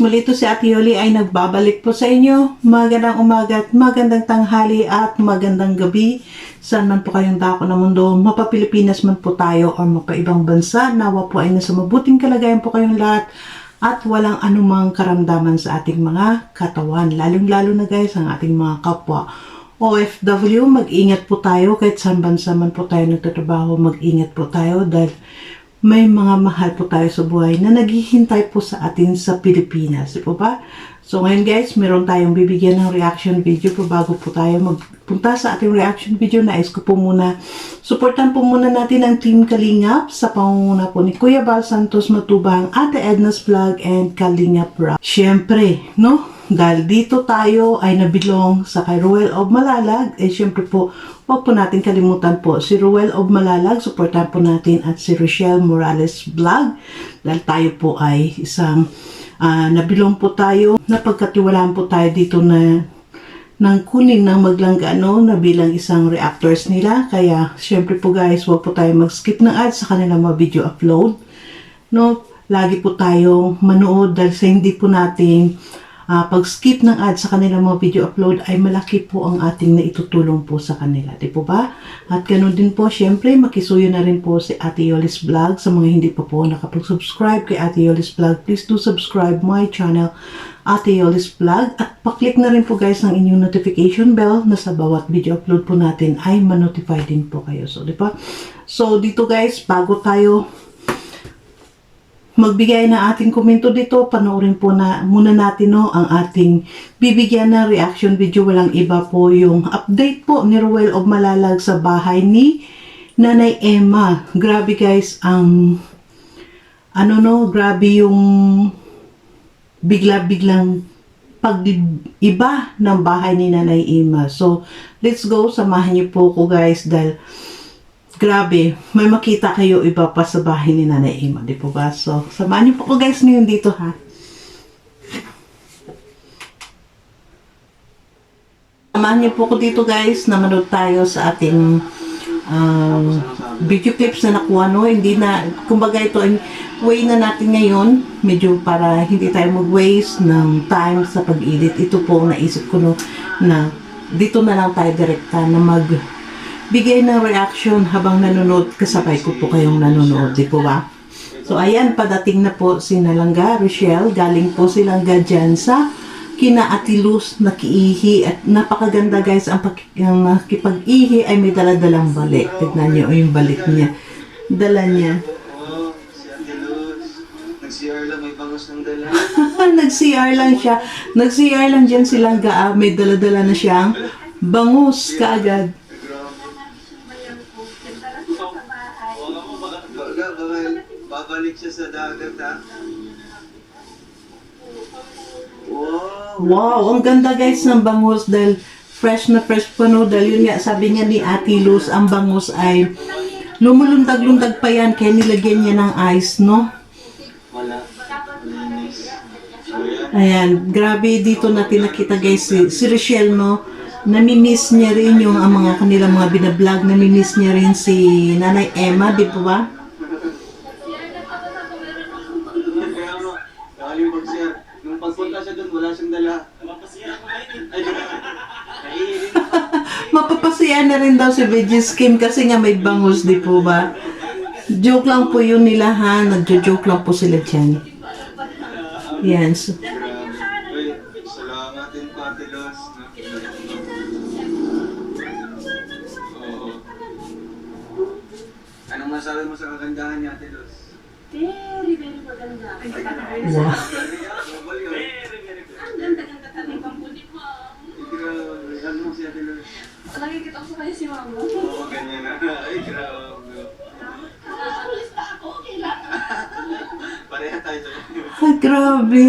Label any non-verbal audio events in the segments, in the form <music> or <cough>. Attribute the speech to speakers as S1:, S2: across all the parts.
S1: muli ito si Ate Yoli ay nagbabalik po sa inyo. Magandang umaga at magandang tanghali at magandang gabi. Saan man po kayong dako ng mundo, mapapilipinas man po tayo o mapaibang bansa, nawa po ay nasa mabuting kalagayan po kayong lahat at walang anumang karamdaman sa ating mga katawan. Lalong-lalo na guys, ang ating mga kapwa. OFW, mag-ingat po tayo kahit saan bansa man po tayo nagtatrabaho, mag-ingat po tayo dahil may mga mahal po tayo sa buhay na naghihintay po sa atin sa Pilipinas. Di po ba? So ngayon guys, meron tayong bibigyan ng reaction video po bago po tayo magpunta sa ating reaction video. Nais ko po muna, supportan po muna natin ang Team Kalingap sa pangunguna po ni Kuya Bal Santos Matubang, Ate Edna's Vlog, and Kalingap Rock. Siyempre, no? Dahil dito tayo ay nabilong sa kay Ruel of Malalag, eh siyempre po, huwag po natin kalimutan po si Ruel of Malalag, supportan po natin at si Rochelle Morales Vlog. Dahil tayo po ay isang ah, nabilong po tayo, napagkatiwalaan po tayo dito na ng kunin ng maglanggano na bilang isang reactors nila. Kaya, syempre po guys, huwag po tayo mag-skip ng ads sa kanilang mga video upload. No, lagi po tayong manood dahil sa hindi po natin ah, pag-skip ng ads sa kanilang mga video upload ay malaki po ang ating naitutulong po sa kanila. Di po ba? At ganun din po, syempre, makisuyo na rin po si Ate Yolis Vlog. Sa mga hindi pa po nakapag-subscribe kay Ate Yolis Vlog, please do subscribe my channel, Ate Yolis Vlog. At paklik na rin po guys ng inyong notification bell na sa bawat video upload po natin ay ma-notify din po kayo. So, di ba? So, dito guys, bago tayo magbigay ng ating komento dito, panoorin po na muna natin no, ang ating bibigyan ng reaction video. Walang iba po yung update po ni Ruel of Malalag sa bahay ni Nanay Emma. Grabe guys, ang ano no, grabe yung bigla-biglang pag-iba ng bahay ni Nanay Emma. So, let's go. Samahan niyo po ko guys dahil Grabe, may makita kayo iba pa sa bahay ni Nanay Emma, di po ba? So, samahan niyo po ko guys ngayon dito ha. Samahan niyo po ko dito guys na manood tayo sa ating um, video clips na nakuha no. Hindi na, kumbaga ito ay way na natin ngayon, medyo para hindi tayo mag-waste ng time sa pag-edit. Ito po ang naisip ko no, na dito na lang tayo direkta na mag bigay ng reaction habang nanonood kasabay ko po kayong nanonood, di po ba? So ayan, padating na po si Nalangga, Rochelle, galing po silang dyan sa kina Atilus na kiihi at napakaganda guys ang, pag, ang nakipag-ihi ay may daladalang balik. Tignan niyo yung balik niya. Dala niya.
S2: Nag-CR lang, may bangos ng dala. <laughs>
S1: Nag-CR lang siya. Nag-CR lang dyan silang gaa. May daladala na siyang bangus kaagad.
S2: Sa dagat, ha? Wow!
S1: Wow, ang ganda guys ng bangus dahil fresh na fresh pa no. Dahil yun nga, sabi nga ni Ate Luz, ang bangus ay lumulundag-lundag pa yan kaya nilagyan niya ng ice, no?
S2: Wala.
S1: Ayan, grabe dito natin nakita guys si, si Rochelle, no? Namimiss niya rin yung ang mga kanilang mga binablog, namimiss niya rin si Nanay Emma, di ba?
S2: Nakalim pag-CR. Nung pagpunta siya doon, wala siyang dala. Mapasira ko Ay, Naiirin <laughs>
S1: Mapapasaya na rin daw si Veggies Kim kasi nga may bangus, di po ba? Joke lang po yun nila ha, nagjo-joke lang po sila dyan. Yan, so,
S2: Luz?
S3: Nakikita ko sa kanya si Mama.
S2: Oo, ganyan na. Ay, grabe.
S3: Alis na ako, okay lang.
S2: Pareha tayo sa
S1: Ay, grabe.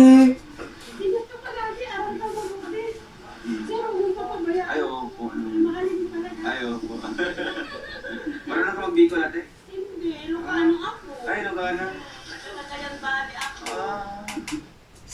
S2: Marunong ka mag-bicol ate?
S3: Hindi, Ilocano ako.
S2: Ay, Lugana.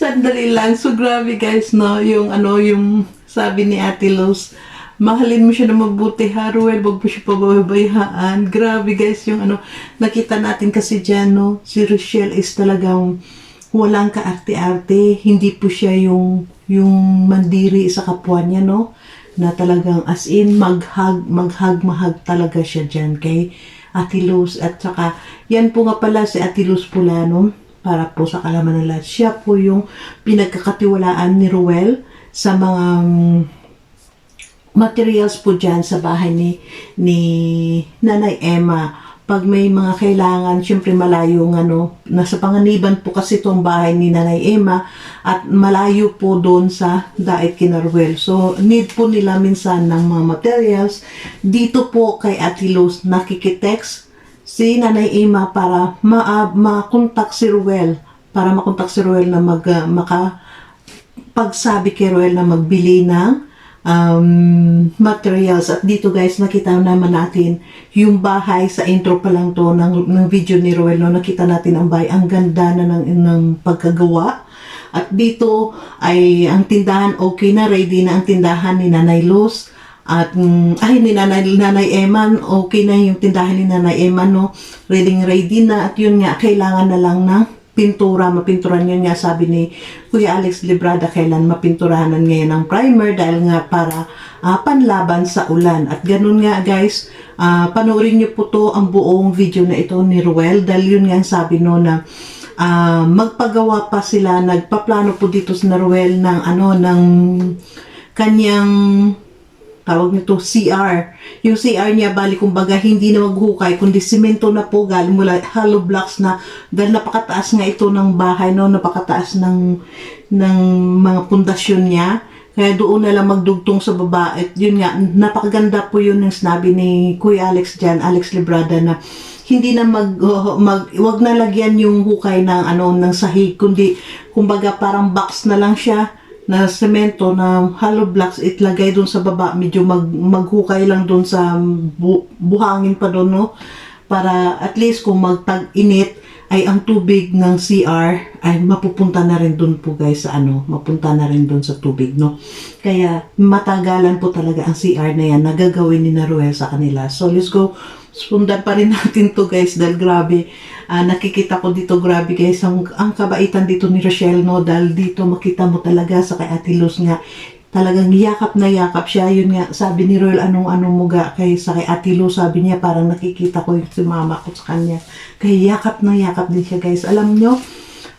S1: Sandali lang. So, grabe guys, no? Yung ano, yung sabi ni Ate Luz, mahalin mo siya na mabuti ha, Ruel, wag mo siya pababayaan. Grabe guys, yung ano, nakita natin kasi dyan, no? Si Rochelle is talagang walang kaarte-arte, hindi po siya yung yung mandiri sa kapwa niya, no? Na talagang as in maghag, maghag, mahag talaga siya dyan kay Ate Luz. At saka, yan po nga pala si Ate Luz Pulano, para po sa kalaman ng lahat. Siya po yung pinagkakatiwalaan ni Ruel sa mga mm, materials po dyan sa bahay ni, ni Nanay Emma. Pag may mga kailangan, syempre malayo ng ano, nasa panganiban po kasi itong bahay ni Nanay Emma at malayo po doon sa Daet Kinaruel. So, need po nila minsan ng mga materials. Dito po kay Ate Luz nakikitext si Nanay Emma para ma- makontak si Ruel para makontak si Ruel na mag, ah, maka pagsabi kay Ruel na magbili ng um, materials. At dito guys, nakita naman natin yung bahay sa intro pa lang to ng, ng video ni Ruel. No? Nakita natin ang bahay. Ang ganda na ng, ng pagkagawa. At dito ay ang tindahan okay na. Ready na ang tindahan ni Nanay Luz. At mm, ay ni Nanay, Nanay Eman, okay na yung tindahan ni Nanay Eman, no? Ready ready na at yun nga kailangan na lang ng pintura, mapinturan yun nga sabi ni Kuya Alex Librada kailan mapinturahanan ngayon ng primer dahil nga para ah, panlaban sa ulan. At ganun nga guys, ah, panoorin niyo po to ang buong video na ito ni Ruel dahil yun nga ang sabi no na ah, magpagawa pa sila, nagpaplano po dito si Ruel ng ano, ng kanyang tawag nito CR. Yung CR niya, bali kumbaga, hindi na maghukay, kundi simento na po galing mula hollow blocks na, dahil napakataas nga ito ng bahay, no? napakataas ng, ng mga pundasyon niya. Kaya doon na lang magdugtong sa baba. At yun nga, napakaganda po yun ng sinabi ni Kuya Alex dyan, Alex Librada na hindi na mag, uh, mag wag na lagyan yung hukay ng ano ng sahig kundi kumbaga parang box na lang siya na semento na hollow blocks itlagay doon sa baba. Medyo mag maghukay lang doon sa bu- buhangin pa doon no? Para at least kung magtag-init ay ang tubig ng CR ay mapupunta na rin doon po guys sa ano mapunta na rin doon sa tubig no? Kaya matagalan po talaga ang CR na yan nagagawin ni Naruel sa kanila. So let's go sundan pa rin natin to guys dahil grabe ah, nakikita ko dito grabe guys ang, ang kabaitan dito ni Rochelle no dahil dito makita mo talaga sa kay Ate Luz nga talagang yakap na yakap siya. Yun nga sabi ni Royal anong anong muga kay sa kay Ate Luz sabi niya parang nakikita ko yung si mama ko sa kanya. Kaya yakap na yakap din siya guys. Alam nyo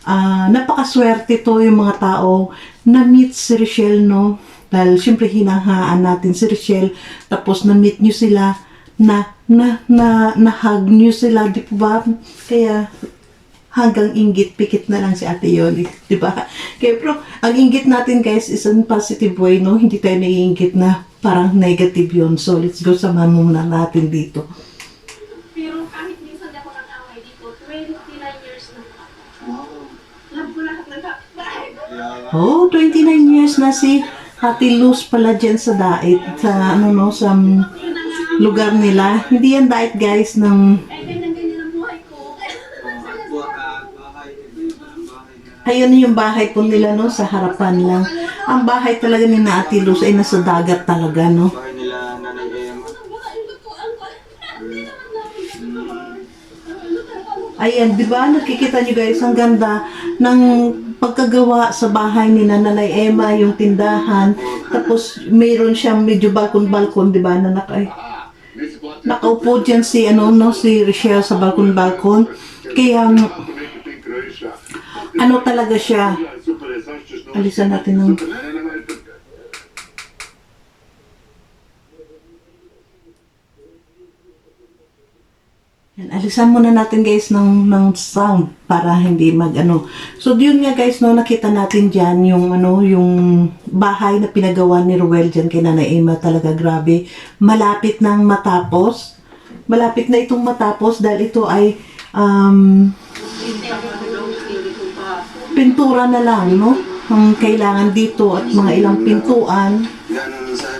S1: ah napakaswerte to yung mga tao na meet si Rochelle no? Dahil syempre hinahaan natin si Rochelle tapos na meet nyo sila na na na na-hug nyo sila, di po ba? Kaya hanggang inggit, pikit na lang si Ate Yoli, <laughs> di ba? Kaya pero ang inggit natin guys is in positive way, no? Hindi tayo naiinggit na parang negative yun. So let's go samahan muna natin dito.
S3: Pero kahit minsan ako nag-away dito, 29 years na.
S2: Wow.
S3: Love ko lahat ng bahay ko.
S2: Kaya nga.
S1: Oh, 29 years na si Ate Luz pala dyan sa Dait, sa ano no, sa
S3: na.
S1: Lugar nila. Hindi yan Dait guys, ng
S3: Ay, ganyan-ganyan ang buhay ko.
S2: Buwa ka, bahay, iba ang bahay na.
S1: Ayun yung bahay po nila no, sa harapan lang. Ang bahay talaga ni Ate Luz ay nasa dagat talaga no.
S2: Bahay nila, Nanay Emma.
S1: Ayan, di ba? Nakikita nyo guys, ang ganda ng pagkagawa sa bahay ni Nanay Emma, yung tindahan. Tapos, mayroon siyang medyo balkon-balkon, di ba? Na naka, nakaupo dyan si, ano, no, si Rochelle sa balkon-balkon. Kaya, ano talaga siya? Alisan natin ng... Yan, alisan muna natin guys ng, ng sound para hindi mag ano. So yun nga guys no nakita natin diyan yung ano yung bahay na pinagawa ni Ruel diyan kay Nanay Emma talaga grabe. Malapit nang matapos. Malapit na itong matapos dahil ito ay um, pintura na lang no. Ang kailangan dito at mga ilang pintuan.
S2: Gano'n ang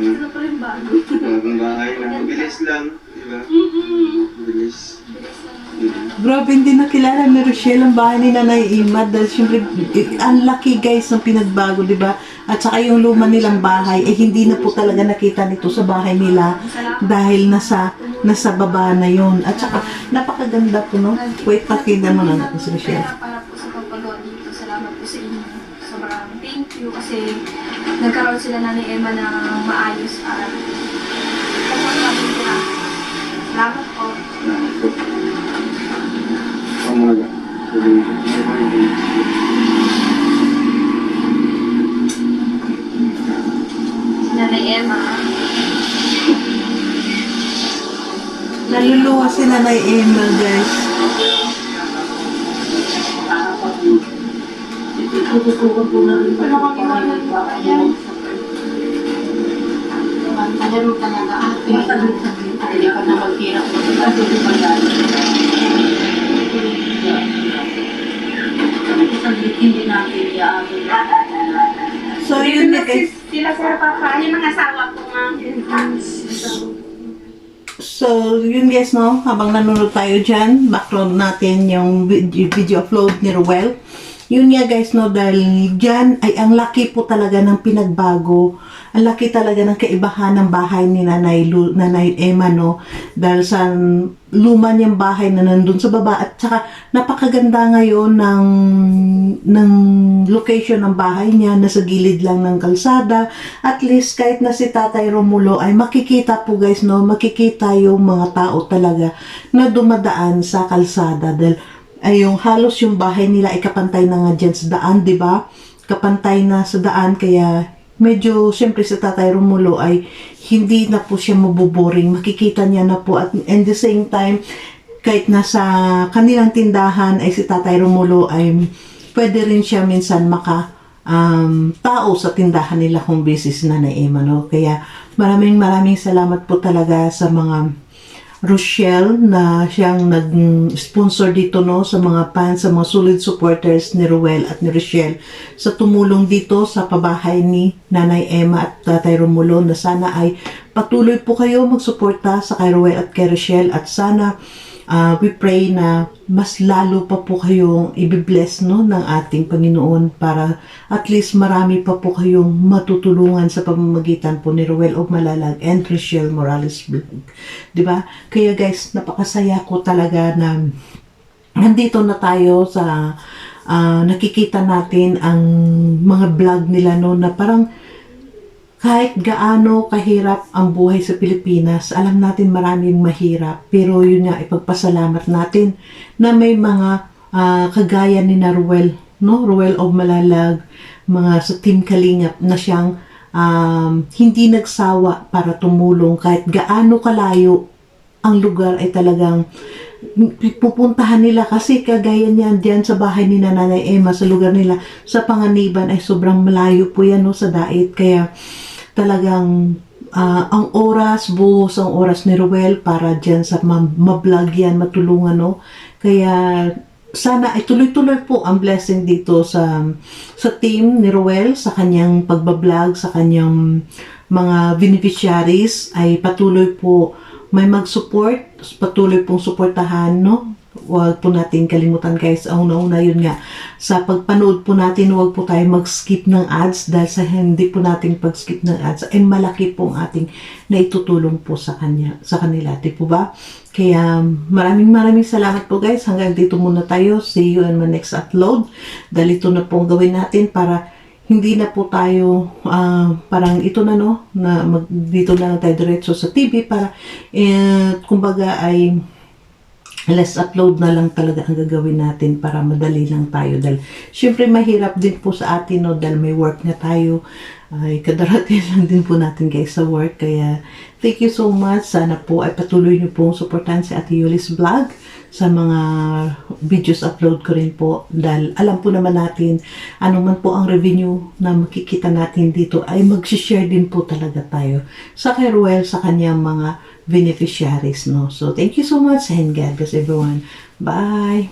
S3: Ito pa rin bago.
S2: Bagong bahay na. Mabilis lang. Di ba?
S3: Mm-mm.
S2: Mabilis.
S3: Bilis lang.
S2: Mm.
S1: Grabe, hindi nakilala ni Rochelle ang bahay ni Nanay Ima dahil syempre, eh, ang laki guys ng pinagbago, di ba? At saka yung luma nilang bahay, eh hindi na po talaga nakita nito sa bahay nila dahil nasa nasa baba na yun. At saka, napakaganda po, no? Wait, pakita mo na natin si Rochelle.
S3: Para po sa pagpagawa dito, salamat po sa inyo. Sobrang thank you kasi nagkaroon sila na ni Emma ng maayos at kapag sila. Salamat po.
S2: Umaga.
S3: Si Nanay Emma.
S1: Naluluwa si Nanay Emma, guys.
S3: Wala kang iwanan mo kaya.
S4: Alam mo talaga, ate, hindi ka na maghirap mo. Hindi ba yan? Hindi natin iaabot.
S1: So, yun na guys.
S3: Sila sir papa. Yung mga asawa ko nga.
S1: So, yun guys, no? Habang nanonood tayo dyan, backload natin yung video, video upload ni Ruel. Yun nga guys, no? Dahil dyan ay ang laki po talaga ng pinagbago. Ang laki talaga ng kaibahan ng bahay ni Nanay, Lu, Nanay Emma, no? Dahil sa luma niyang bahay na nandun sa baba. At saka, napakaganda ngayon ng, ng location ng bahay niya. Nasa gilid lang ng kalsada. At least, kahit na si Tatay Romulo ay makikita po guys, no? Makikita yung mga tao talaga na dumadaan sa kalsada. Dahil, ay yung halos yung bahay nila ay kapantay na nga dyan sa daan, di ba? Kapantay na sa daan, kaya medyo, siyempre sa Tatay Romulo ay hindi na po siya mabuboring. Makikita niya na po at and the same time, kahit nasa kanilang tindahan ay si Tatay Romulo ay pwede rin siya minsan maka um, tao sa tindahan nila kung busy si Nanay Emma, no? Kaya maraming maraming salamat po talaga sa mga Rochelle na siyang nag-sponsor dito no sa mga fans, sa mga solid supporters ni Ruel at ni Rochelle. Sa tumulong dito sa pabahay ni Nanay Emma at Tatay Romulo na sana ay patuloy po kayo magsuporta sa kay Ruel at kay Rochelle at sana ah, we pray na mas lalo pa po kayong ibibless no, ng ating Panginoon para at least marami pa po kayong matutulungan sa pamamagitan po ni Ruel of Malalag and Rochelle Morales Vlog. Ba? Kaya guys, napakasaya ko talaga na nandito na tayo sa ah, nakikita natin ang mga vlog nila no na parang kahit gaano kahirap ang buhay sa Pilipinas, alam natin maraming mahirap. Pero yun nga, ipagpasalamat natin na may mga ah, kagaya ni na Ruel, no? Ruel of Malalag, mga sa Team Kalingap na siyang um, hindi nagsawa para tumulong kahit gaano kalayo ang lugar ay talagang pupuntahan nila kasi kagaya niyan diyan sa bahay ni Nanay Emma sa lugar nila sa Panganiban ay sobrang malayo po yan no, sa dait kaya talagang ah, ang oras buhos ang oras ni Ruel para diyan sa ma- mablog yan matulungan no kaya sana ay tuloy-tuloy po ang blessing dito sa sa team ni Ruel sa kanyang pagbablog sa kanyang mga beneficiaries ay patuloy po may mag-support, patuloy pong suportahan, no? Huwag po natin kalimutan guys, ang una-una yun nga, sa pagpanood po natin, huwag po tayo mag-skip ng ads dahil sa hindi po natin pag-skip ng ads, ay malaki po ang ating naitutulong po sa kanya, sa kanila, di po ba? Kaya maraming maraming salamat po guys, hanggang dito muna tayo, see you in my next upload, dahil ito na po ang gawin natin para hindi na po tayo ah, parang ito na no na mag, dito na tayo diretso sa TV para eh, kumbaga ay less upload na lang talaga ang gagawin natin para madali lang tayo. Dahil syempre mahirap din po sa atin no? Dahil may work na tayo. Ay kadarating <laughs> lang din po natin guys sa work. Kaya thank you so much. Sana po ay patuloy niyo pong suportahan si Ate Yulis Vlog sa mga videos upload ko rin po. Dahil alam po naman natin ano man po ang revenue na makikita natin dito ay mag-share din po talaga tayo sa kay sa kanyang mga beneficiaries no? So thank you so much and God bless everyone. Bye